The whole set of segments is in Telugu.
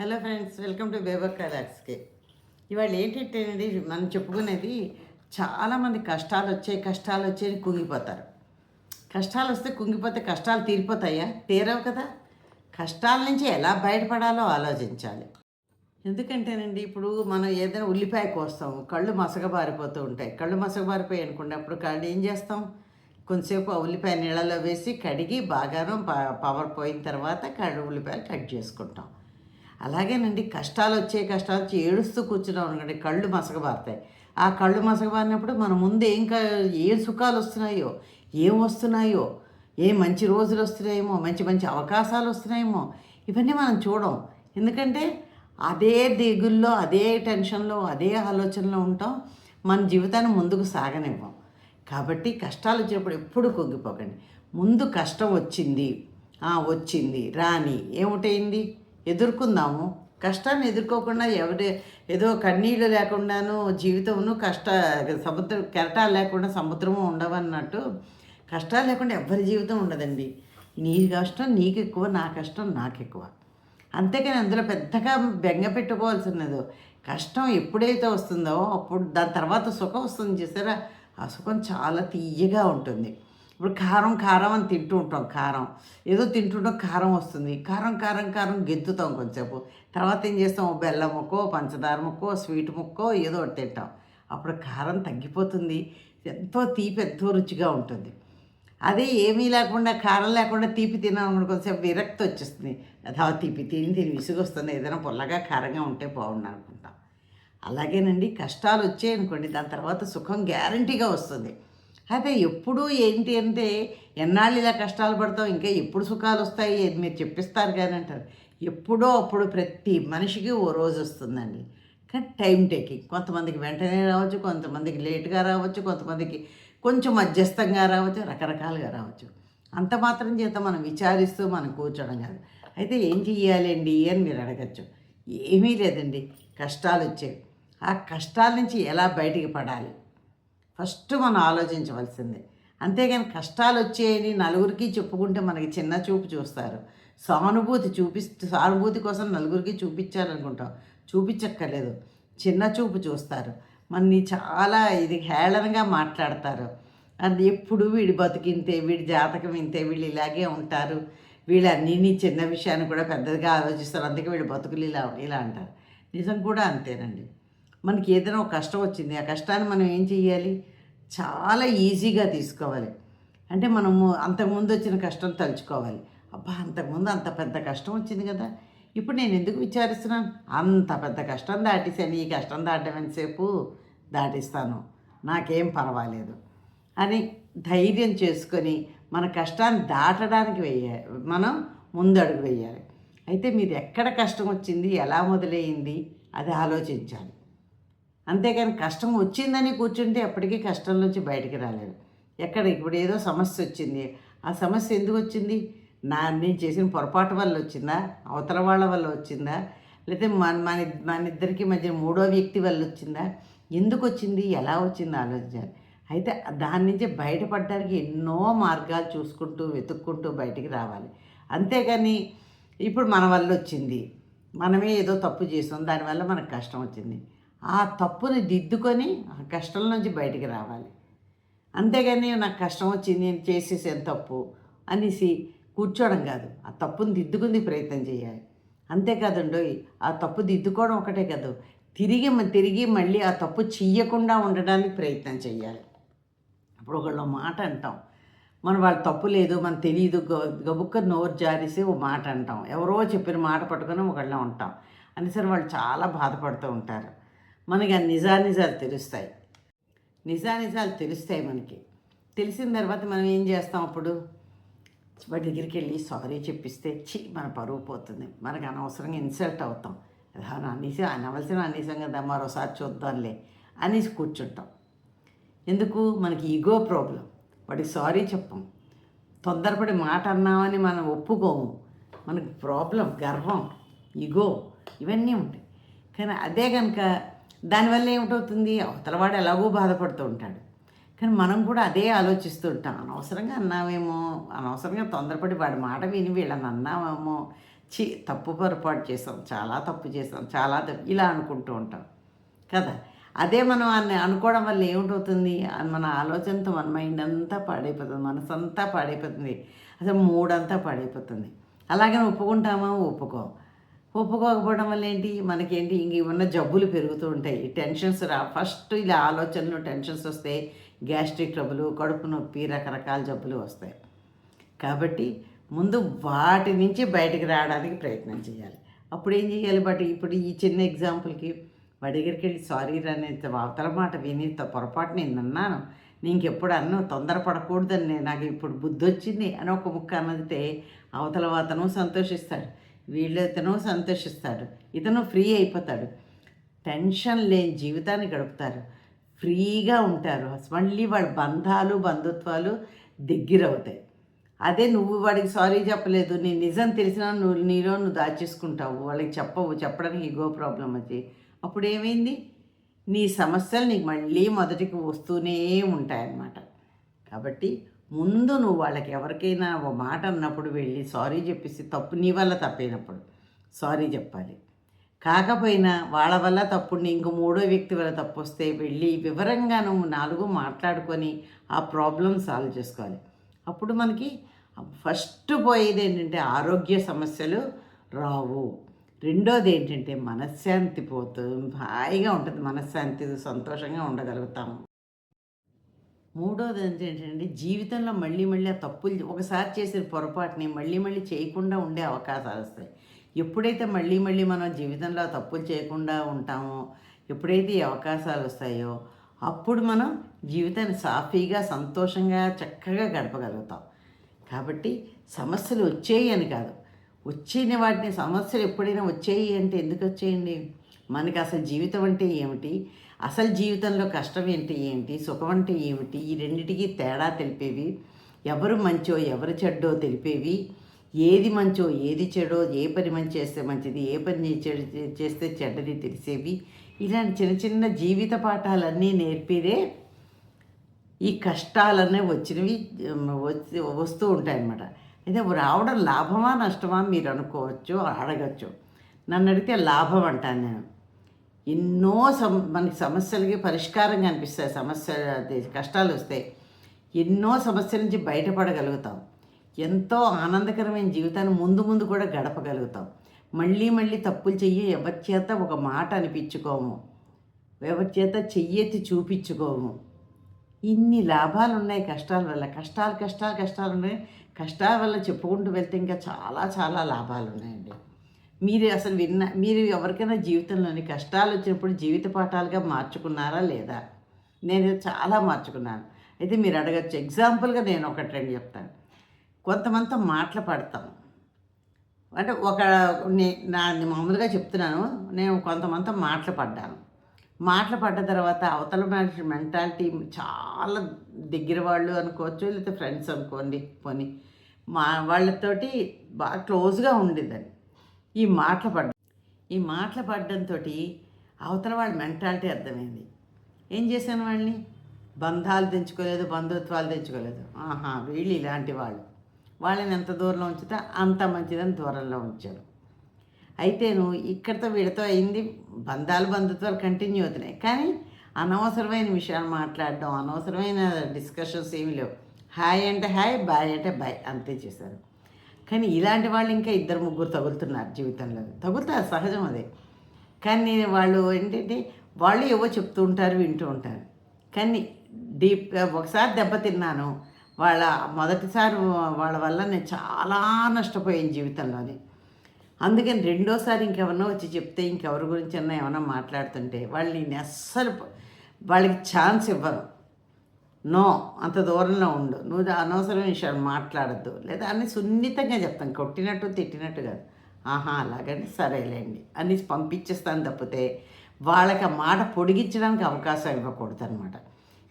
హలో ఫ్రెండ్స్ వెల్కమ్ టు బేబర్ కలాక్స్కి ఇవాళ ఏంటంటేనండి మనం చెప్పుకునేది చాలామంది కష్టాలు వచ్చాయి కష్టాలు వచ్చాయని కుంగిపోతారు. కష్టాలు వస్తే కుంగిపోతే కష్టాలు తీరిపోతాయా? తీరవు కదా. కష్టాల నుంచి ఎలా బయటపడాలో ఆలోచించాలి. ఎందుకంటేనండి ఇప్పుడు మనం ఏదైనా ఉల్లిపాయ కోస్తాము కళ్ళు మసగబారిపోతూ ఉంటాయి. కళ్ళు మసగబారిపోయి అనుకున్నప్పుడు కళ్ళు ఏం చేస్తాం? కొంతసేపు ఆ ఉల్లిపాయ నీళ్ళలో వేసి కడిగి బాగాను ప- పవర్ పోయిన తర్వాత కళ్ళు ఉల్లిపాయలు కట్ చేసుకుంటాం. అలాగేనండి కష్టాలు వచ్చే కష్టాలు వచ్చి ఏడుస్తూ కూర్చున్నాం అనుకోండి కళ్ళు మసకబారుతాయి. ఆ కళ్ళు మసకబారినప్పుడు మన ముందు ఏం ఏం సుఖాలు వస్తున్నాయో ఏం వస్తున్నాయో ఏ మంచి రోజులు వస్తున్నాయేమో మంచి మంచి అవకాశాలు వస్తున్నాయేమో ఇవన్నీ మనం చూడం. ఎందుకంటే అదే దిగుల్లో అదే టెన్షన్లో అదే ఆలోచనలో ఉంటాం మన జీవితాన్ని ముందుకు సాగనివ్వం. కాబట్టి కష్టాలు వచ్చినప్పుడు ఎప్పుడు కుంగిపోకండి. ముందు కష్టం వచ్చింది వచ్చింది రాని ఏమిటైంది ఎదుర్కొందాము. కష్టాన్ని ఎదుర్కోకుండా ఎవరి ఏదో కన్నీళ్ళు లేకుండాను జీవితమును కష్ట సముద్రం కెరటాలు లేకుండా సముద్రము ఉండవన్నట్టు కష్టాలు లేకుండా ఎవరి జీవితం ఉండదండి. నీ కష్టం నీకు ఎక్కువ నా కష్టం నాకు ఎక్కువ. అంతేకాని అందులో పెద్దగా బెంగ పెట్టుకోవాల్సినది కష్టం ఎప్పుడైతే వస్తుందో అప్పుడు దాని తర్వాత సుఖం వస్తుంది చేసారా? ఆ సుఖం చాలా తీయగా ఉంటుంది. ఇప్పుడు కారం కారం అని తింటూ ఉంటాం కారం. ఏదో తింటుంటాం కారం వస్తుంది. కారం కారం కారం గెంతుతాం కొంచెంసేపు తర్వాత ఏం చేస్తాం? బెల్లం ముక్కో పంచదార ముక్కో స్వీట్ ముక్కో ఏదో ఒకటి తింటాం. అప్పుడు కారం తగ్గిపోతుంది. ఎంతో తీపి ఎంతో రుచిగా ఉంటుంది. అదే ఏమీ లేకుండా కారం లేకుండా తీపి తినాలనుకుంటే కొంచెం విరక్తి వచ్చేస్తుంది. అదా తీపి తిని తిని విసుగొస్తుంది. ఏదైనా పొల్లగా కారంగా ఉంటే బాగుండు అనుకుంటాం. అలాగేనండి. కష్టాలు వచ్చాయనుకోండి. దాని తర్వాత సుఖం గ్యారంటీగా వస్తుంది. అయితే ఎప్పుడు ఏంటి అంటే ఎన్నాళ్ళు ఇలా కష్టాలు పడతాం ఇంకా ఎప్పుడు సుఖాలు వస్తాయి? అని మీరు చెప్పిస్తారు కానీ అంటారు. ఎప్పుడో అప్పుడు ప్రతి మనిషికి ఓ రోజు వస్తుందండి. కానీ టైం టేకింగ్. కొంతమందికి వెంటనే రావచ్చు కొంతమందికి లేట్గా రావచ్చు కొంతమందికి కొంచెం మధ్యస్థంగా రావచ్చు రకరకాలుగా రావచ్చు. అంత మాత్రం చేత మనం విచారిస్తూ మనం కూర్చోడం కాదు. అయితే ఏం చెయ్యాలండి అని మీరు అడగచ్చు. ఏమీ లేదండి. కష్టాలు వచ్చాయి ఆ కష్టాల నుంచి ఎలా బయటికి పడాలి? ఫస్ట్ మనం ఆలోచించవలసిందే. అంతేగాని కష్టాలు వచ్చాయని నలుగురికి చెప్పుకుంటే మనకి చిన్న చూపు చూస్తారు. సానుభూతి చూపిస్తూ సానుభూతి కోసం నలుగురికి చూపించాలనుకుంటాం. చూపించక్కర్లేదు. చిన్న చూపు చూస్తారు. మనని చాలా ఇది హేళనగా మాట్లాడతారు. అది ఎప్పుడు వీడి బతికింతే వీడి జాతకం ఇంతే వీళ్ళు ఇలాగే ఉంటారు. వీళ్ళు అన్నీ చిన్న విషయాన్ని కూడా పెద్దదిగా ఆలోచిస్తారు. అందుకే వీడు బతుకులు ఇలా ఇలా అంటారు. నిజం కూడా అంతేనండి. మనకి ఏదైనా ఒక కష్టం వచ్చింది ఆ కష్టాన్ని మనం ఏం చెయ్యాలి? చాలా ఈజీగా తీసుకోవాలి. అంటే మనము అంతకుముందు వచ్చిన కష్టం తలుచుకోవాలి. అబ్బా అంతకుముందు అంత పెద్ద కష్టం వచ్చింది కదా! ఇప్పుడు నేను ఎందుకు విచారిస్తున్నాను? అంత పెద్ద కష్టం దాటేసాను ఈ కష్టం దాటడం ఎంతసేపు? దాటిస్తాను. నాకేం పర్వాలేదు. అని ధైర్యం చేసుకొని మన కష్టాన్ని దాటడానికి వెయ్యాలి మనం ముందడుగు వేయాలి. అయితే మీరు ఎక్కడ కష్టం వచ్చింది? ఎలా మొదలైంది? అది ఆలోచించాలి. అంతేకాని కష్టం వచ్చిందని కూర్చుంటే ఎప్పటికీ కష్టం నుంచి బయటికి రాలేదు. ఎక్కడ ఇప్పుడు ఏదో సమస్య వచ్చింది. ఆ సమస్య ఎందుకు వచ్చింది? నా నేను చేసిన పొరపాటు వల్ల వచ్చిందా? అవతల వాళ్ళ వల్ల వచ్చిందా? లేకపోతే మన మన మన ఇద్దరికి మధ్య మూడో వ్యక్తి వల్ల వచ్చిందా? ఎందుకు వచ్చింది? ఎలా వచ్చింది? ఆలోచించాలి. అయితే దాని నుంచి బయటపడడానికి ఎన్నో మార్గాలు చూసుకుంటూ వెతుక్కుంటూ బయటికి రావాలి. అంతేగాని ఇప్పుడు మన వల్ల వచ్చింది. మనమే ఏదో తప్పు చేసాం. దానివల్ల మనకు కష్టం వచ్చింది. ఆ తప్పుని దిద్దుకొని ఆ కష్టం నుంచి బయటికి రావాలి. అంతేగాని నాకు కష్టం వచ్చింది నేను చేసేసాను తప్పు అనేసి కూర్చోవడం కాదు. ఆ తప్పుని దిద్దుకుంది ప్రయత్నం చేయాలి. అంతేకాదండోయ్ ఆ తప్పు దిద్దుకోవడం ఒకటే కాదు. తిరిగి తిరిగి మళ్ళీ ఆ తప్పు చెయ్యకుండా ఉండడానికి ప్రయత్నం చేయాలి. అప్పుడు ఒకళ్ళు మాట అంటాం. మన వాళ్ళు తప్పు లేదు మన తెలియదు గబుక్క నోరు జారేసి ఓ మాట అంటాం. ఎవరో చెప్పిన మాట పట్టుకొని ఒకళ్ళ ఉంటాం. అనేసరి వాళ్ళు చాలా బాధపడుతూ ఉంటారు. మనకి ఆ నిజానిజాలు తెలుస్తాయి. నిజానిజాలు తెలుస్తాయి మనకి. తెలిసిన తర్వాత మనం ఏం చేస్తాం అప్పుడు? వాడి దగ్గరికి వెళ్ళి సారీ చెప్పిస్తే చి మన పరువు పోతుంది. మనకు అనవసరంగా ఇన్సల్ట్ అవుతాం. అలా అనేసి అనవలసిన అనేసాం కదా మరోసారి చూద్దాంలే అనేసి కూర్చుంటాం. ఎందుకు? మనకి ఈగో ప్రాబ్లం వాడికి సారీ చెప్పం. తొందరపడి మాట అన్నామని మనం ఒప్పుకోము. మనకి ప్రాబ్లం గర్వం ఈగో ఇవన్నీ ఉంటాయి. కానీ అదే కనుక దానివల్ల ఏమిటవుతుంది? అవతలవాడు ఎలాగో బాధపడుతూ ఉంటాడు. కానీ మనం కూడా అదే ఆలోచిస్తూ ఉంటాం. అనవసరంగా అన్నామేమో అనవసరంగా తొందరపడి వాడి మాట విని వీళ్ళని అన్నామేమో చి తప్పు పొరపాటు చేసాం చాలా తప్పు చేసాం చాలా తప్పు ఇలా అనుకుంటూ ఉంటాం. కదా? అదే మనం అన్ని అనుకోవడం వల్ల ఏమిటవుతుంది? మన ఆలోచనతో మన మైండ్ అంతా పాడైపోతుంది మనసంతా అంతా పాడైపోతుంది. అసలు మూడంతా పాడైపోతుంది. అలాగే ఒప్పుకుంటామా? ఒప్పుకోం. ఒప్పుకోకపోవడం వల్ల ఏంటి? మనకేంటి? ఇంక ఉన్న జబ్బులు పెరుగుతూ ఉంటాయి. టెన్షన్స్ రా ఫస్ట్ ఇలా ఆలోచనలు టెన్షన్స్ వస్తే గ్యాస్ట్రిక్ ట్రబులు కడుపు నొప్పి రకరకాల జబ్బులు వస్తాయి. కాబట్టి ముందు వాటి నుంచి బయటకు రావడానికి ప్రయత్నం చేయాలి. అప్పుడు ఏం చేయాలి? బట్ ఇప్పుడు ఈ చిన్న ఎగ్జాంపుల్కి వాడి దగ్గరికి వెళ్ళి సారీ రాని అవతల మాట విని పొరపాటు నేను అన్నాను. నీకు ఇంకెప్పుడు అన్ను తొందరపడకూడదని నాకు ఇప్పుడు బుద్ధి వచ్చింది అని ఒక ముక్క అన్నదితే అవతల అతను సంతోషిస్తాడు. వీళ్ళు ఇతను సంతోషిస్తాడు ఇతను ఫ్రీ అయిపోతాడు. టెన్షన్ లేని జీవితాన్ని గడుపుతారు. ఫ్రీగా ఉంటారు. మళ్ళీ వాడి బంధాలు బంధుత్వాలు దగ్గరవుతాయి. అదే నువ్వు వాడికి సారీ చెప్పలేదు నీ నిజం తెలిసినా నువ్వు నీలో నువ్వు దాచేసుకుంటావు వాళ్ళకి చెప్పవు చెప్పడానికి ఈగో ప్రాబ్లం వచ్చి అప్పుడు ఏమైంది? నీ సమస్యలు నీకు మళ్ళీ మొదటికి వస్తూనే ఉంటాయన్నమాట. కాబట్టి ముందు నువ్వు వాళ్ళకి ఎవరికైనా ఒక మాట అన్నప్పుడు వెళ్ళి సారీ చెప్పేసి తప్పు నీ వల్ల తప్పైనప్పుడు సారీ చెప్పాలి. కాకపోయినా వాళ్ళ వల్ల తప్పుడు ఇంకో మూడో వ్యక్తి వల్ల తప్పు వస్తే వెళ్ళి వివరంగా నువ్వు నాలుగు మాట్లాడుకొని ఆ ప్రాబ్లం సాల్వ్ చేసుకోవాలి. అప్పుడు మనకి ఫస్ట్ పోయేది ఏంటంటే ఆరోగ్య సమస్యలు రావు. రెండోది ఏంటంటే మనశ్శాంతి పోతూ హాయిగా ఉంటుంది. మనశ్శాంతి సంతోషంగా ఉండగలుగుతాము. మూడోది ఏంటంటే జీవితంలో మళ్ళీ మళ్ళీ ఆ తప్పులు ఒకసారి చేసిన పొరపాటుని మళ్ళీ మళ్ళీ చేయకుండా ఉండే అవకాశాలు వస్తాయి. ఎప్పుడైతే మళ్ళీ మళ్ళీ మనం జీవితంలో తప్పులు చేయకుండా ఉంటామో ఎప్పుడైతే ఈ అవకాశాలు వస్తాయో అప్పుడు మనం జీవితాన్ని సాఫీగా సంతోషంగా చక్కగా గడపగలుగుతాం. కాబట్టి సమస్యలు వచ్చేయి అని కాదు. వచ్చిన వాటిని సమస్యలు ఎప్పుడైనా వచ్చేయి అంటే ఎందుకు వచ్చేయండి? మనకి అసలు జీవితం అంటే ఏమిటి? అసలు జీవితంలో కష్టం ఏంటి ఏంటి సుఖం అంటే ఏమిటి ఈ రెండిటికి తేడా తెలిపేవి ఎవరు మంచో ఎవరు చెడ్డో తెలిపేవి ఏది మంచో ఏది చెడో ఏ పని మంచి చేస్తే మంచిది ఏ పని చెడు చేస్తే చెడ్డది తెలిసేవి ఇలాంటి చిన్న చిన్న జీవిత పాఠాలన్నీ నేర్పిదే ఈ కష్టాలన్నీ వచ్చినవి వచ్చి వస్తూ ఉంటాయన్నమాట. అయితే రావడం లాభమా నష్టమా మీరు అనుకోవచ్చు అడగచ్చు నన్ను అడిగితే లాభం అంటాను నేను. ఎన్నో సమ మనకి సమస్యలకి పరిష్కారం కనిపిస్తాయి. సమస్య కష్టాలు వస్తాయి ఎన్నో సమస్యల నుంచి బయటపడగలుగుతాం. ఎంతో ఆనందకరమైన జీవితాన్ని ముందు ముందు కూడా గడపగలుగుతాం. మళ్ళీ మళ్ళీ తప్పులు చెయ్యి ఎవరి చేత ఒక మాట అనిపించుకోము ఎవరి చేత చెయ్యెత్తి చూపించుకోము. ఇన్ని లాభాలు ఉన్నాయి కష్టాల వల్ల. కష్టాలు కష్టాలు కష్టాలు ఉన్నాయి. కష్టాల వల్ల చెప్పుకుంటూ వెళ్తే ఇంకా చాలా చాలా లాభాలు ఉన్నాయండి మీరు అసలు విన్న మీరు ఎవరికైనా జీవితంలోని కష్టాలు వచ్చినప్పుడు జీవిత పాఠాలుగా మార్చుకున్నారా లేదా? నేను చాలా మార్చుకున్నాను. అయితే మీరు అడగచ్చు. ఎగ్జాంపుల్గా నేను ఒకటి రెండు చెప్తాను. కొంతమంది మాటలు పడతాం అంటే ఒక నే- నా మామూలుగా చెప్తున్నాను. నేను కొంతమంది మాటలు పడ్డాను మాటలు పడ్డ తర్వాత అవతల మనిషి మెంటాలిటీ చాలా దగ్గర వాళ్ళు అనుకోవచ్చు లేకపోతే ఫ్రెండ్స్ అనుకోండి పోనీ. మా వాళ్ళతోటి బాగా క్లోజ్గా ఉండేదని ఈ మాటలు పడ్డ. ఈ మాటలు పడ్డంతో అవతల వాళ్ళ మెంటాలిటీ అర్థమైంది. ఏం చేశాను వాళ్ళని? బంధాలు తెంచుకోలేదు బంధుత్వాలు తెంచుకోలేదు. ఆహా వీళ్ళు ఇలాంటి వాళ్ళు. వాళ్ళని ఎంత దూరంలో ఉంచితే అంత మంచిదని దూరంలో ఉంచారు. అయితే ఇక్కడితో వీడితో అయింది. బంధాలు బంధుత్వాలు కంటిన్యూ అవుతున్నాయి. కానీ అనవసరమైన విషయాలు మాట్లాడడం అనవసరమైన డిస్కషన్స్ ఏమి లేవు. హాయ్ అంటే హాయ్ బాయ్ అంటే బాయ్ అంతే చేశారు. కానీ ఇలాంటి వాళ్ళు ఇంకా ఇద్దరు ముగ్గురు తగులుతున్నారు జీవితంలో. తగులుతారు సహజం అదే. కానీ వాళ్ళు ఏంటంటే వాళ్ళు ఏవో చెప్తూ ఉంటారు వింటూ ఉంటారు. కానీ డీప్గా ఒకసారి దెబ్బతిన్నాను వాళ్ళ మొదటిసారి వాళ్ళ వల్ల నేను చాలా నష్టపోయాను జీవితంలోని అందుకని రెండోసారి ఇంకెవరినో వచ్చి చెప్తే ఇంకెవరి గురించి అన్నా ఏమైనా మాట్లాడుతుంటే వాళ్ళు నేను అస్సలు వాళ్ళకి ఛాన్స్ ఇవ్వరు నో అంత దూరంలో ఉండు. నువ్వు అనవసరం విషయాలు మాట్లాడద్దు. లేదా అన్ని సున్నితంగా చెప్తాను కొట్టినట్టు తిట్టినట్టు కాదు. ఆహా అలాగని సరేలేండి. అని పంపించేస్తాను తప్పితే వాళ్ళకి ఆ మాట పొడిగించడానికి అవకాశం ఇవ్వకూడదు అనమాట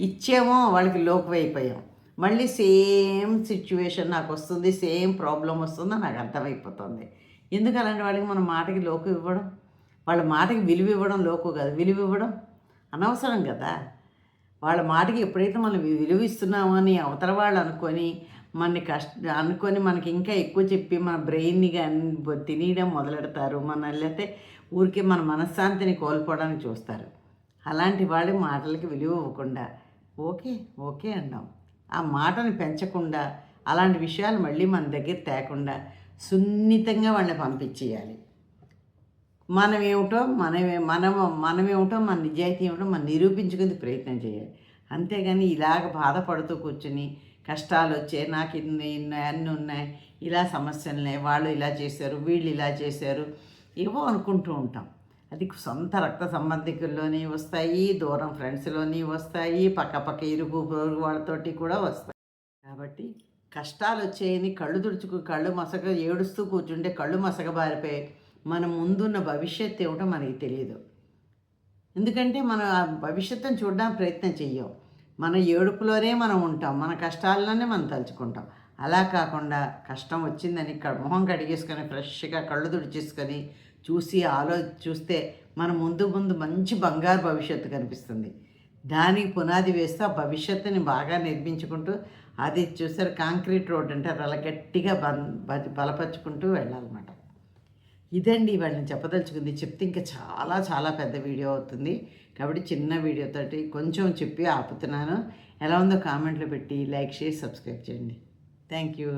ఇచ్చేమో వాళ్ళకి లోకు అయిపోయాం మళ్ళీ సేమ్ సిచ్యువేషన్ నాకు వస్తుంది సేమ్ ప్రాబ్లం వస్తుందో నాకు అర్థమైపోతుంది. ఎందుకు అలాంటి వాళ్ళకి మన మాటకి లోకు ఇవ్వడం? వాళ్ళ మాటకి విలువ ఇవ్వడం లోకు కాదు. విలువ ఇవ్వడం అనవసరం కదా. వాళ్ళ మాటకి ఎప్పుడైతే మనం విలువిస్తున్నామని అని అవతల వాళ్ళు అనుకొని మనని కష్ట అనుకొని మనకి ఇంకా ఎక్కువ చెప్పి మన బ్రెయిన్ని కానీ తినేయడం మొదలెడతారు. మన లేకపోతే ఊరికే మన మనశ్శాంతిని కోల్పోవడానికి చూస్తారు. అలాంటి వాళ్ళు మాటలకి విలువ ఇవ్వకుండా ఓకే ఓకే అన్నాం. ఆ మాటను పెంచకుండా అలాంటి విషయాలు మళ్ళీ మన దగ్గర తేకుండా సున్నితంగా వాళ్ళని పంపించేయాలి. మనం ఏమిటో మనమే మనం మనమేమిటో మన నిజాయితీ ఏమిటో మనం నిరూపించుకుని ప్రయత్నం చేయాలి. అంతేగాని ఇలాగ బాధపడుతూ కూర్చుని కష్టాలు వచ్చాయి నాకు ఇన్ని ఉన్నాయి అన్నీ ఉన్నాయి ఇలా సమస్యలు ఉన్నాయి వాళ్ళు ఇలా చేశారు వీళ్ళు ఇలా చేశారు ఏవో అనుకుంటూ ఉంటాం. అది సొంత రక్త సంబంధికుల్లోని వస్తాయి దూరం ఫ్రెండ్స్లోని వస్తాయి పక్క పక్క ఇరుగు పొరుగు వాళ్ళతోటి కూడా వస్తాయి. కాబట్టి కష్టాలు వచ్చాయని కళ్ళు తుడుచుకు కళ్ళు మసక ఏడుస్తూ కూర్చుంటే కళ్ళు మసకబారిపోయి మన ముందున్న భవిష్యత్తు ఏమిటో మనకి తెలియదు ఎందుకంటే మనం ఆ భవిష్యత్తును చూడడానికి ప్రయత్నం చెయ్యం. మన ఏడుపులోనే మనం ఉంటాం. మన కష్టాల్లోనే మనం తలుచుకుంటాం. అలా కాకుండా కష్టం వచ్చిందని మొహం కడిగేసుకొని ఫ్రెష్గా కళ్ళు తుడిచేసుకొని చూసి ఆలో చూస్తే మన ముందు ముందు మంచి బంగారు భవిష్యత్తు కనిపిస్తుంది. దానికి పునాది వేస్తే ఆ భవిష్యత్తుని బాగా నిర్మించుకుంటూ అది చూసారు కాంక్రీట్ రోడ్ అంటే అది అలా గట్టిగా బ- బలపరుచుకుంటూ వెళ్ళాలన్నమాట. ఇదండి వాళ్ళని చెప్పదలుచుకుంది. చెప్తే ఇంకా చాలా చాలా పెద్ద వీడియో అవుతుంది. కాబట్టి చిన్న వీడియోతోటి కొంచెం చెప్పి ఆపుతున్నాను. ఎలా ఉందో కామెంట్లో పెట్టి లైక్ చేసి సబ్స్క్రైబ్ చేయండి. Thank you.